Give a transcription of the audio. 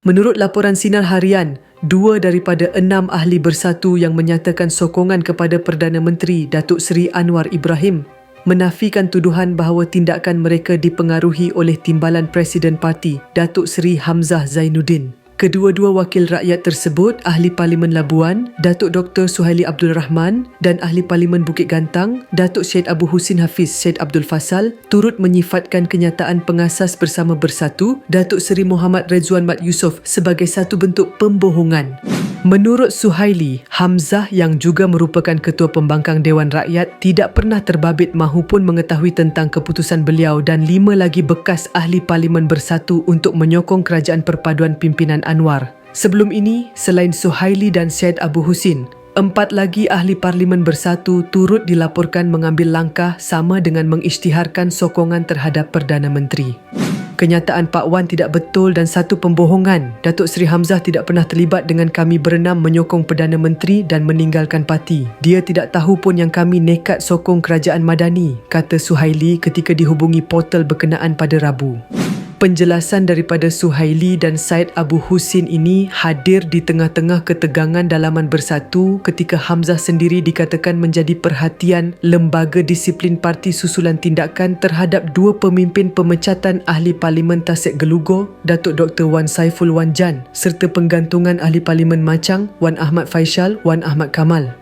Menurut laporan Sinar Harian, dua daripada enam ahli bersatu yang menyatakan sokongan kepada Perdana Menteri Datuk Seri Anwar Ibrahim menafikan tuduhan bahawa tindakan mereka dipengaruhi oleh timbalan Presiden Parti Datuk Seri Hamzah Zainuddin. Kedua-dua wakil rakyat tersebut, Ahli Parlimen Labuan, Datuk Dr. Suhaili Abdul Rahman dan Ahli Parlimen Bukit Gantang, Datuk Syed Abu Husin Hafiz Syed Abdul Fasal turut menyifatkan kenyataan pengasas bersama bersatu Datuk Seri Muhammad Rezwan Mat Yusof sebagai satu bentuk pembohongan. Menurut Suhaili, Hamzah yang juga merupakan Ketua Pembangkang Dewan Rakyat tidak pernah terbabit mahupun mengetahui tentang keputusan beliau dan lima lagi bekas ahli parlimen bersatu untuk menyokong kerajaan perpaduan pimpinan Anwar. Sebelum ini, selain Suhaili dan Syed Abu Husin, empat lagi ahli parlimen bersatu turut dilaporkan mengambil langkah sama dengan mengisytiharkan sokongan terhadap Perdana Menteri. Kenyataan Pak Wan tidak betul dan satu pembohongan. Datuk Seri Hamzah tidak pernah terlibat dengan kami berenam menyokong Perdana Menteri dan meninggalkan parti. Dia tidak tahu pun yang kami nekat sokong kerajaan Madani, kata Suhaili ketika dihubungi portal berkenaan pada Rabu. Penjelasan daripada Suhaili dan Said Abu Husin ini hadir di tengah-tengah ketegangan dalaman bersatu ketika Hamzah sendiri dikatakan menjadi perhatian Lembaga Disiplin Parti Susulan Tindakan terhadap dua pemimpin pemecatan Ahli Parlimen Tasik Gelugo, Datuk Dr. Wan Saiful Wan Jan serta penggantungan Ahli Parlimen Macang, Wan Ahmad Faisal, Wan Ahmad Kamal.